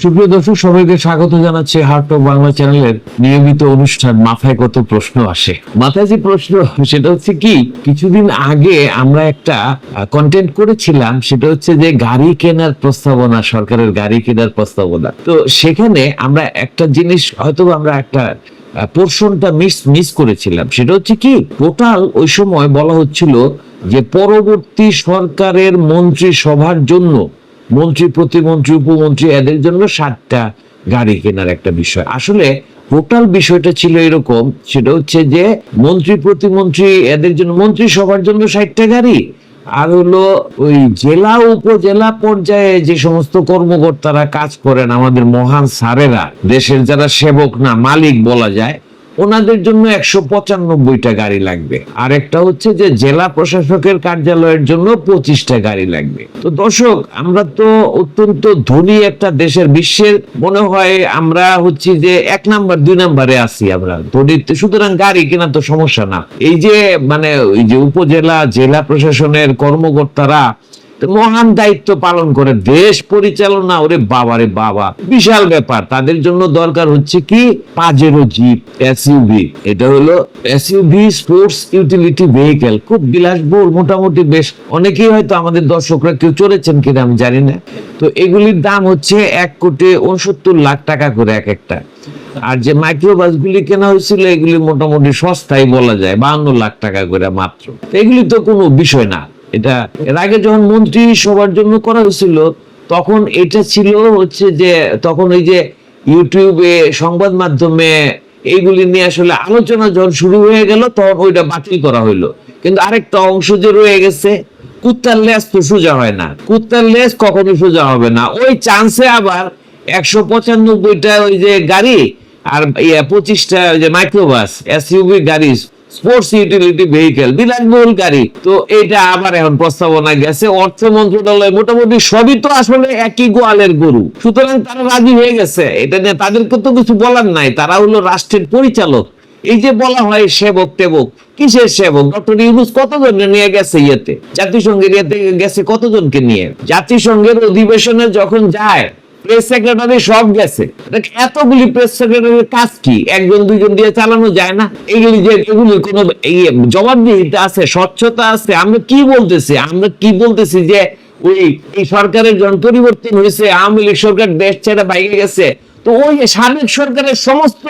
সুপ্রিয় দর্শক, সবাইকে স্বাগত জানাচ্ছি হার্ট অফ বাংলা চ্যানেলের নিয়মিত অনুষ্ঠান। মাথায় কত প্রশ্ন আসে? মাথায় যে প্রশ্ন, সেটা হচ্ছে কি? কিছুদিন আগে আমরা একটা কন্টেন্ট করেছিলাম, সেটা হচ্ছে যে গাড়ি কেনার প্রস্তাবনা, সরকারের গাড়ি কেনার প্রস্তাবনা। তো সেখানে আমরা একটা জিনিস হয়তো আমরা একটা পোর্শনটা মিস মিস করেছিলাম। সেটা হচ্ছে কি? টোটাল ওই সময় বলা হচ্ছিল যে পরবর্তী সরকারের মন্ত্রী সভার জন্য মন্ত্রী, প্রতিমন্ত্রী, উপমন্ত্রী, এদের জন্য সাতটা গাড়ি কেনার একটা বিষয়। আসলে টোটাল বিষয়টা ছিল এরকম, সেটা হচ্ছে যে মন্ত্রী, প্রতিমন্ত্রী, এদের জন্য মন্ত্রী সবার জন্য ষাটটা গাড়ি, আর হলো ওই জেলা, উপজেলা পর্যায়ে যে সমস্ত কর্মকর্তারা কাজ করেন আমাদের মহান স্যারেরা, দেশের যারা সেবক না, মালিক বলা যায় ওনাদের জন্য একশো পঁচানব্বইটা গাড়ি লাগবে। আর একটা হচ্ছে যে জেলা প্রশাসকের কার্যালয়ের জন্য পঁচিশটা গাড়ি লাগবে। তো দর্শক, আমরা তো অত্যন্ত ধনী একটা দেশের বিশ্বের, মনে হয় আমরা হচ্ছি যে এক নাম্বার, দুই নাম্বারে আছি আমরা। ধনী সুতরাং গাড়ি কেনা তো সমস্যা না। এই যে মানে ওই যে উপজেলা, জেলা প্রশাসনের কর্মকর্তারা মহান দায়িত্ব পালন করে দেশ পরিচালনা, ওরে বাবা রে বাবা। বিশাল ব্যাপার। তাদের জন্য দরকার হচ্ছে কি? Pajero jeep, SUV. এটা হলো এসইউভি স্পোর্টস ইউটিলিটি ভেহিকেল। খুব বিলাসবহুল, মোটামুটি বেশ। অনেকেই হয়তো আমাদের দর্শকরা কেউ চড়েছেন কিনা আমি জানি না। তো এগুলির দাম হচ্ছে এক কোটি উনসত্তর লাখ টাকা করে এক একটা। আর যে মাইক্রো বাসগুলি কেনা হয়েছিল, এগুলি মোটামুটি সস্তায় বলা যায়, বাহান্ন লাখ টাকা করে মাত্র। এগুলি তো কোনো বিষয় না। এটা, এর আগে যখন মন্ত্রী সবার জন্য করা হয়েছিল, তখন এটা ছিল হচ্ছে যে, তখন ওই যে ইউটিউবে, সংবাদ মাধ্যমে এইগুলি নিয়ে আসলে আলোচনা যখন শুরু হয়ে গেল, তখন ওইটা বাতিল করা হইল। কিন্তু আরেকটা অংশ যে রয়ে গেছে, কুত্তার লেজ তো সোজা হয় না। কুত্তার লেজ কখনো সোজা হবে না। ওই চান্সে আবার একশো পঁচানব্বইটা ওই যে গাড়ি আর ইয়ে পঁচিশটা ওই যে মাইক্রোবাস, এসইউভি গাড়ি স্পোর্টস ইউটিলিটি ভেহিকেল বিলাসবহুল গাড়ি তো এটা আবার এখন প্রস্তাবনা গেছে। অর্থ মন্ত্রণালয় মোটামুটি সবই তো আসলে একই গোয়ালের গরু। সুতরাং তারা রাজি হয়ে গেছে। এটা নিয়ে তাদেরকে তো কিছু বলার নাই। তারা হলো রাষ্ট্রের পরিচালক। এই যে বলা হয় সেবক টেবক, কিসের সেবক? ডক্টর ইউনুস কতজন নিয়ে গেছে ইয়েতে? জাতিসংঘের ইয়েতে গেছে কতজনকে নিয়ে? জাতিসংঘের অধিবেশনে যখন যায় প্রেস সেক্রেটারি সব গেছে। এতগুলি প্রেস সেক্রেটারির কাজ কি? একজন, দুইজন দিয়ে চালানো যায় না? এগুলি যে, এগুলি কোনো এই জবাবদিহিতা আছে, স্বচ্ছতা আছে। আমরা কি বলতেছি? আমরা কি বলতেছি যে, ওই, এই সরকারের যখন পরিবর্তন হয়েছে, আওয়ামী লীগ সরকার দেশ ছেড়ে বাইরে গেছে। তো ওই সাবেক সরকারের সমস্ত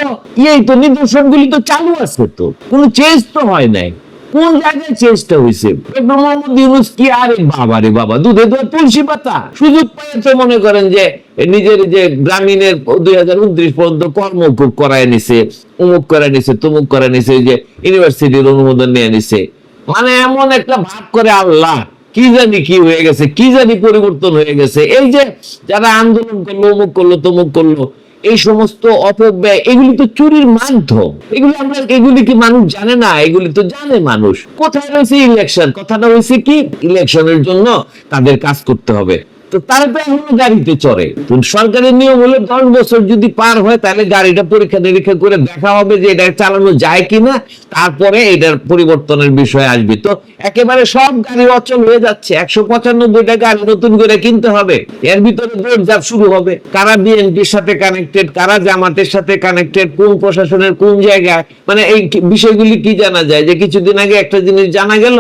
ইয়ে তো, নিদর্শনগুলি তো চালু আছে তো। কোনো চেঞ্জ তো হয় নাই। কোন জায়গায় চেষ্টা হয়েছে? মোহাম্মদ কি আরে বাবা রে বাবা, দুধে তো তুলসী পাতা। সুযোগ পেয়ে তো মনে করেন যে নিজের যে গ্রামীণের দুই হাজার উনত্রিশ পর্যন্ত কর্ম করায় নিছে অমুক করায় নিছে, তমুক করায় নিছে যে ইউনিভার্সিটির অনুমোদন নিয়ে নিছে। মানে এমন একটা ভাব করে আল্লাহ, কি জানি কি হয়ে গেছে, কি জানি পরিবর্তন হয়ে গেছে। এই যে যারা আন্দোলন করল অমুক করল, তমুক করল এই সমস্ত অপব্যয়, এগুলি তো চুরির মাধ্যম। এগুলি আমরা, এগুলি কি মানুষ জানে না? এগুলি তো জানে মানুষ। কোথায় রয়েছে ইলেকশন কথাটা হয়েছে কি? ইলেকশনের জন্য তাদের কাজ করতে হবে। তো তারা গাড়িতে চড়ে। সরকারের নিয়ম হলো দশ বছর যদি পার হয়, তাহলে গাড়িটা পরীক্ষা নিরীক্ষা করে দেখা হবে যে এটা চালানো যায় কিনা, তারপরে এটার পরিবর্তনের বিষয় আসবে। তো একেবারে সব গাড়ি অচল হয়ে যাচ্ছে। একশো পঁচানব্বইটা গাড়ি নতুন করে কিনতে হবে। এর ভিতরে দৌড়ঝাঁপ শুরু হবে। কারা বিএনপির সাথে কানেক্টেড কারা জামাতের সাথে কানেক্টেড কোন প্রশাসনের কোন জায়গায়? মানে এই বিষয়গুলি কি জানা যায়? যে কিছুদিন আগে একটা জিনিস জানা গেল,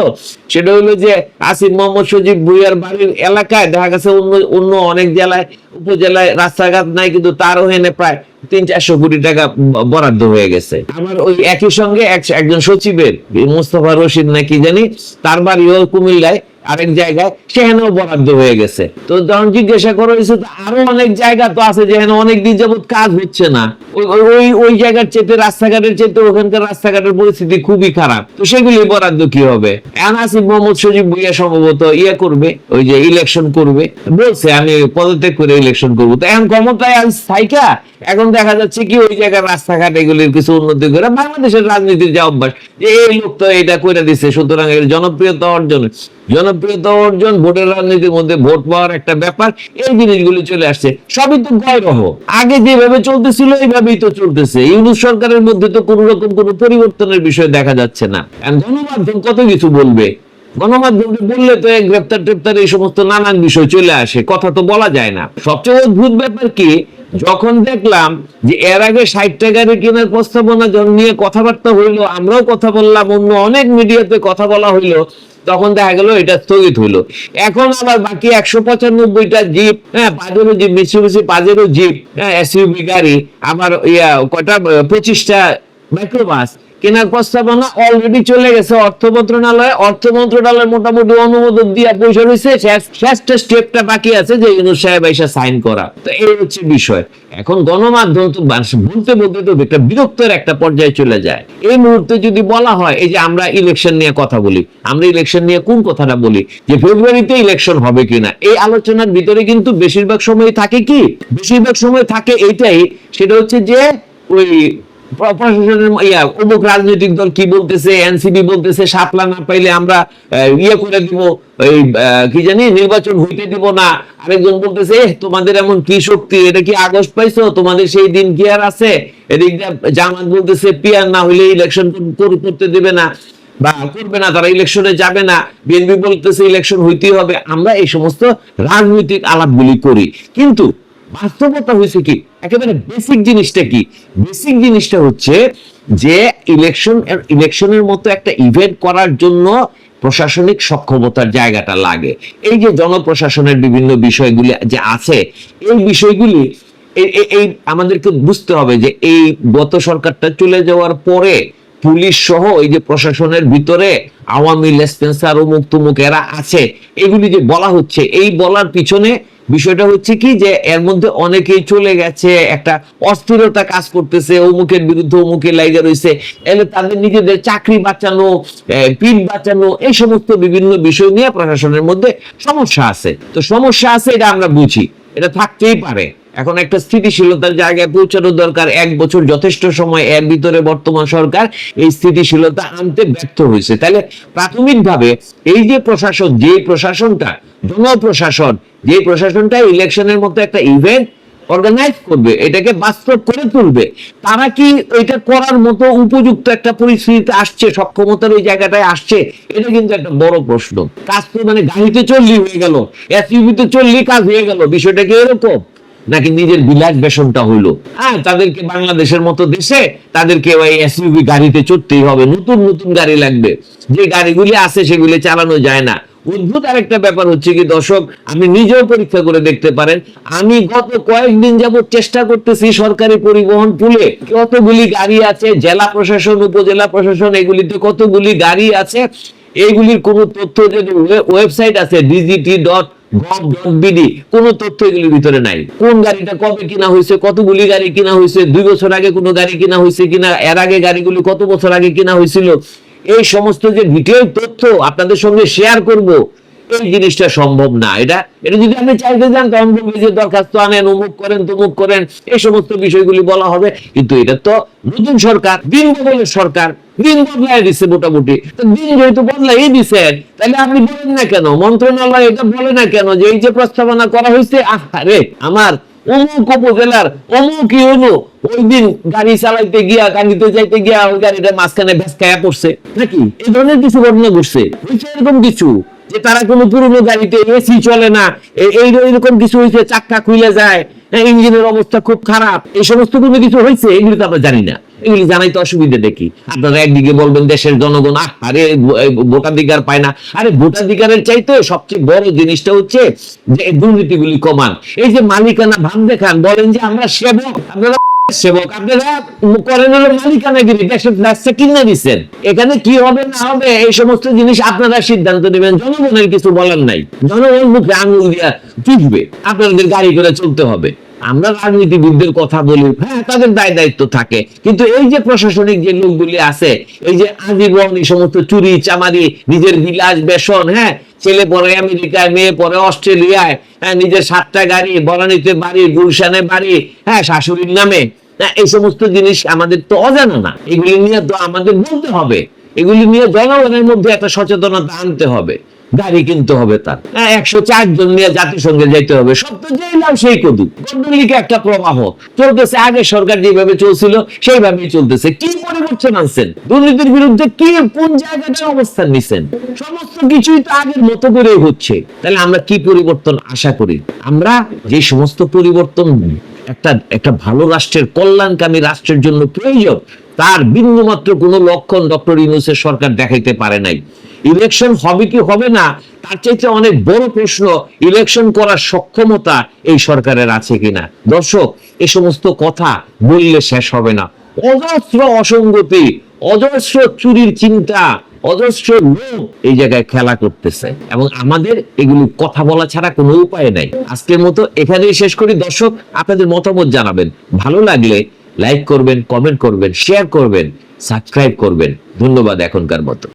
সেটা হলো যে আসিফ মোহাম্মদ সজিব ভুইয়ার বাড়ির এলাকায় দেখা গেছে অন্য অনেক জেলায় উপজেলায় রাস্তাঘাট নাই কিন্তু তারও হেনে প্রায় তিন চারশো কোটি টাকা বরাদ্দ হয়ে গেছে। আমার ওই একই সঙ্গে একজন সচিবের, মুস্তফা রশিদ নাকি জানি, তার বাড়িও কুমিল্লায় আরেক জায়গায়, সেখানেও বরাদ্দ হয়ে গেছে। তো জিজ্ঞাসা করা হয়েছে আরও অনেক জায়গা তো আছে যেখানে অনেক দিন কাজ হচ্ছে না। ওই- ওই- জায়গার চেতে রাস্তাঘাটের চেতে ওখানকার রাস্তাঘাটের পরিস্থিতি খুবই খারাপ। তো সেগুলি বরাদ্দ কি হবে? এখন মোহাম্মদ সজিব ভুইয়া সম্ভবত ইয়ে করবে, ওই যে ইলেকশন করবে। বলছে, আমি পদত্যাগ করে ইলেকশন করব। তো এখন ক্ষমতায় আজ থাইকা, এখন দেখা যাচ্ছে কি ওই জায়গার রাস্তাঘাট এগুলির কিছু উন্নতি করে বাংলাদেশের রাজনীতির যে অভ্যাস, যে এই লোক তো এটা করে দিছে, সুতরাং এর জনপ্রিয়তা অর্জন। জনপ্রিয়তা অর্জন, ভোটের রাজনীতির মধ্যে ভোট পাওয়ার একটা ব্যাপার, এই জিনিসগুলি চলে আসছে। সবই তো গয়রহ আগে যেভাবে চলতেছিল, এইভাবেই তো চলতেছে। ইউনুস সরকারের মধ্যে তো কোনো রকম কোনো পরিবর্তনের বিষয় দেখা যাচ্ছে না। এখন গণমাধ্যম কত কিছু বলবে? গণমাধ্যমে বললে তো গ্রেপ্তার টেপ্তার এই সমস্ত নানান বিষয় চলে আসে, কথা তো বলা যায় না। সবচেয়ে অদ্ভুত ব্যাপার কি, যখন দেখলাম যে এর আগে ষাট টাকার কেনার প্রস্তাবনা নিয়ে কথাবার্তা হইল, আমরাও কথা বললাম, অন্য অনেক মিডিয়াতে কথা বলা হইল, তখন দেখা গেল এটা স্থগিত হইল। এখন আবার বাকি একশো পঁচানব্বইটা জিপ হ্যাঁ পাঁচেরও জিপ, বেশি বেশি পাঁচেরও জিপ হ্যাঁ এসইউবি গাড়ি আমার ইয়া কটা পঁচিশটা মাইক্রোবাস। কেনার প্রস্তাবনা অলরেডি চলে গেছে। অর্থ মন্ত্রণালয়ে অর্থ মন্ত্রণালয় মোটামুটি অনুমোদন দিয়ে পয়সা রয়েছে শেষটা স্টেপটা বাকি আছে যে ইউনুস সাহেব এসে সাইন করা। তো এই হচ্ছে বিষয়। এখন গণমাধ্যম তো মানুষ বলতে বলতে তো একটা বিরক্তের একটা পর্যায়ে চলে যায়। এই মুহূর্তে যদি বলা হয়, এই যে আমরা ইলেকশন নিয়ে কথা বলি, আমরা ইলেকশন নিয়ে কোন কথাটা বলি? যে ফেব্রুয়ারিতে ইলেকশন হবে কিনা? এই আলোচনার ভিতরে কিন্তু বেশিরভাগ সময় থাকে কি? বেশিরভাগ সময় থাকে এইটাই। সেটা হচ্ছে যে ওই প্রশাসনের ইয়া অমুক রাজনৈতিক দল কি বলতেছে বলতেছে সাপলা না পাইলে আমরা ইয়ে করে দিব কি জানি, নির্বাচন হইতে দিব না। আরেকজন বলতেছে তোমাদের এমন কি শক্তি? এটা কি আগস্ট পাইছো? তোমাদের সেই দিন কি আর আছে? এদিক জামাত বলতেছে, পিয়ার না হইলে ইলেকশন করতে দেবে না বা করবে না, তারা ইলেকশনে যাবে না। বিএনপি বলতেছে ইলেকশন হইতেই হবে। আমরা এই সমস্ত রাজনৈতিক আলাপগুলি করি। কিন্তু বাস্তবতা হয়েছে কি? একেবারে বেসিক জিনিসটা কি? বেসিক জিনিসটা হচ্ছে যে ইলেকশন ইলেকশনের মতো একটা ইভেন্ট করার জন্য প্রশাসনিক সক্ষমতার জায়গাটা লাগে। এই যে জনপ্রশাসনের বিভিন্ন বিষয়গুলি যে আছে, এই বিষয়গুলি, এই- আমাদেরকে বুঝতে হবে যে এই গত সরকারটা চলে যাওয়ার পরে পুলিশ সহ এই যে প্রশাসনের ভিতরে আওয়ামী লেসপেন্সার অমুক তুমুক এরা আছে। এগুলি যে বলা হচ্ছে, এই বলার পিছনে বিষয়টা হচ্ছে কি যে এর মধ্যে অনেকেই চলে গেছে, একটা অস্থিরতা কাজ করতেছে, অমুকের বিরুদ্ধে অমুকের লাইগা রয়েছে, এলে তাদের নিজেদের চাকরি বাঁচানো পিঠ বাঁচানো, এই সমস্ত বিভিন্ন বিষয় নিয়ে প্রশাসনের মধ্যে সমস্যা আছে। তো সমস্যা আছে এটা আমরা বুঝি, এটা থাকতেই পারে। এখন একটা স্থিতিশীলতার জায়গায় পৌঁছানো দরকার। এক বছর যথেষ্ট সময় এর ভিতরে বর্তমান সরকার এই স্থিতিশীলতা আনতে ব্যর্থ হয়েছে। তাহলে প্রাথমিকভাবে এই যে প্রশাসন যে প্রশাসনটা, জনপ্রশাসন যে প্রশাসনটা ইলেকশনের মতো একটা ইভেন্ট অর্গানাইজ করবে, এটাকে বাস্তব করে তুলবে, তারা কি এটা করার মতো উপযুক্ত একটা পরিস্থিতিতে আসছে, সক্ষমতার ওই জায়গাটায় আসছে, এটা কিন্তু একটা বড় প্রশ্ন। কাজ তো মানে গাড়িতে চললি হয়ে গেল এসইউবিতে চললি কাজ হয়ে গেল, বিষয়টা কি এরকম? নাকি নিজের বিলাস বেসনটা হইল? হ্যাঁ তাদেরকে বাংলাদেশের মতো দেশে তাদেরকে ওই এসইউবি গাড়িতে চড়তেই হবে। নতুন নতুন গাড়ি লাগবে। যে গাড়িগুলি আছে সেগুলি চালানো যায় না। অদ্ভুত আরেকটা ব্যাপার হচ্ছে কি, দর্শক আমি নিজেও পরীক্ষা করে দেখতে পারেন। আমি গত কয়েকদিন যাবত চেষ্টা করতেছি সরকারি পরিবহন পুলে। কতগুলি গাড়ি আছে, জেলা প্রশাসন, উপজেলা প্রশাসন, এগুলিতে কতগুলি গাড়ি আছে? এইগুলির কোনো তথ্য যদি ওয়েবসাইট আছে ডিজিটি ডট বিডি কোন তথ্য এগুলির ভিতরে নাই। কোন গাড়িটা কবে কিনা হয়েছে, কতগুলি গাড়ি কিনা হয়েছে, দুই বছর আগে কোনো গাড়ি কিনা হয়েছে কিনা, এর আগে গাড়িগুলি কত বছর আগে কিনা হয়েছিল, এই সমস্ত যে ডিটেল তথ্য আপনাদের সঙ্গে শেয়ার করব এই জিনিসটা সম্ভব না। এটা এটা যদি আপনি চাইতে যান বলবে যে দরখাস্ত আনেন, অমুক করেন, তমুক করেন, এই সমস্ত বিষয়গুলি বলা হবে। কিন্তু এটা তো নতুন সরকার, দিন বদলের সরকার, দিন বদলাই দিচ্ছে মোটামুটি। তো দিন যেহেতু বদলাই দিচ্ছেন তাহলে আপনি বলেন না কেন? মন্ত্রণালয় এটা বলে না কেন যে এই যে প্রস্তাবনা করা হয়েছে আরে আমার অমুক উপজেলার অমুক ইউনো, ওই দিন গাড়ি চালাইতে গিয়া, গাড়িতে যাইতে গিয়া, ওই গাড়িটা মাঝখানে ভেসকায়া পড়ছে। নাকি? এই ধরনের কিছু ঘটনা ঘটছে। এরকম কিছু? যে তারা কোনো পুরনো গাড়িতে এসি চলে না এই এইরকম কিছু হয়েছে চাক্কা খুলে যায় হ্যাঁ, ইঞ্জিনের অবস্থা খুব খারাপ। এই সমস্ত কোনো কিছু হয়েছে এগুলি তো আমরা জানি না। এগুলি জানাইতে অসুবিধা দেখি। আপনারা একদিকে বলবেন দেশের জনগণ আরে ভোটাধিকার পায় না। আরে ভোটাধিকারের চাইতে সবচেয়ে বড় জিনিসটা হচ্ছে যে দুর্নীতিগুলি কমান। এই যে মালিকানা ভান দেখান বলেন যে আমরা সেবক আপনারা সেবক, আপনারা করেন হলো মালিকানাগিরি রাস্তা কিনে দিচ্ছেন এখানে কি হবে, না হবে, এই সমস্ত জিনিস আপনারা সিদ্ধান্ত নেবেন। জনগণের কিছু বলার নাই। জনগণ মুখে আঙুল দিয়া চুষবে আপনাদের গাড়ি করে চলতে হবে। আমরা রাজনীতিবিদদের কথা বলি হ্যাঁ তাদের দায় দায়িত্ব থাকে। কিন্তু এই যে প্রশাসনিক যে লোকগুলি আছে, এই যে আজীবন এই সমস্ত চুরি, চামারি, নিজের বিলাস, বেসন হ্যাঁ ছেলে পরে আমেরিকায়, মেয়ে পরে অস্ট্রেলিয়ায় হ্যাঁ নিজের সাতটা গাড়ি বরানিতে বাড়ি, গুলশানে বাড়ি হ্যাঁ শাশুড়ির নামে হ্যাঁ এই সমস্ত জিনিস আমাদের তো অজানা না। এগুলি নিয়ে তো আমাদের বলতে হবে। এগুলি নিয়ে জনগণের মধ্যে একটা সচেতনতা আনতে হবে। গাড়ি কিনতে হবে তার। হ্যাঁ, একশো চার জন নিয়ে জাতিসংঘে যেতে হবে। সব তো যেই লাভ সেই কদু গন্ডলিকে একটা প্রবাহ। চলতেছে আগে সরকার যেভাবে চলছিল সেইভাবেই চলতেছে। কি পরিবর্তন আনছেন? দুর্নীতির বিরুদ্ধে কি কোন জায়গাটা অবস্থান নিছেন? সমস্ত কিছুই তো আগের মতো করে হচ্ছে। তাহলে আমরা কি পরিবর্তন আশা করি? আমরা যে সমস্ত পরিবর্তন একটা একটা ভালো রাষ্ট্রের কল্যাণকামী রাষ্ট্রের জন্য প্রয়োজন তার বিন্দুমাত্র কোনো লক্ষণ ডক্টর ইউনুসের সরকার দেখাইতে পারে নাই। ইলেকশন হবে কি হবে না, তার চাইতে অনেক বড় প্রশ্ন, ইলেকশন করার সক্ষমতা এই সরকারের আছে কিনা। দর্শক, এ সমস্ত কথা বললে শেষ হবে না। অজস্র অসঙ্গতি, অজস্র চুরির চিন্তা, অজস্র লোক এই জায়গায় খেলা করতেছে এবং আমাদের এগুলো কথা বলা ছাড়া কোনো উপায় নাই। আজকের মতো এখানেই শেষ করি। দর্শক, আপনাদের মতামত জানাবেন। ভালো লাগলে লাইক করবেন কমেন্ট করবেন শেয়ার করবেন সাবস্ক্রাইব করবেন। ধন্যবাদ এখনকার মতো।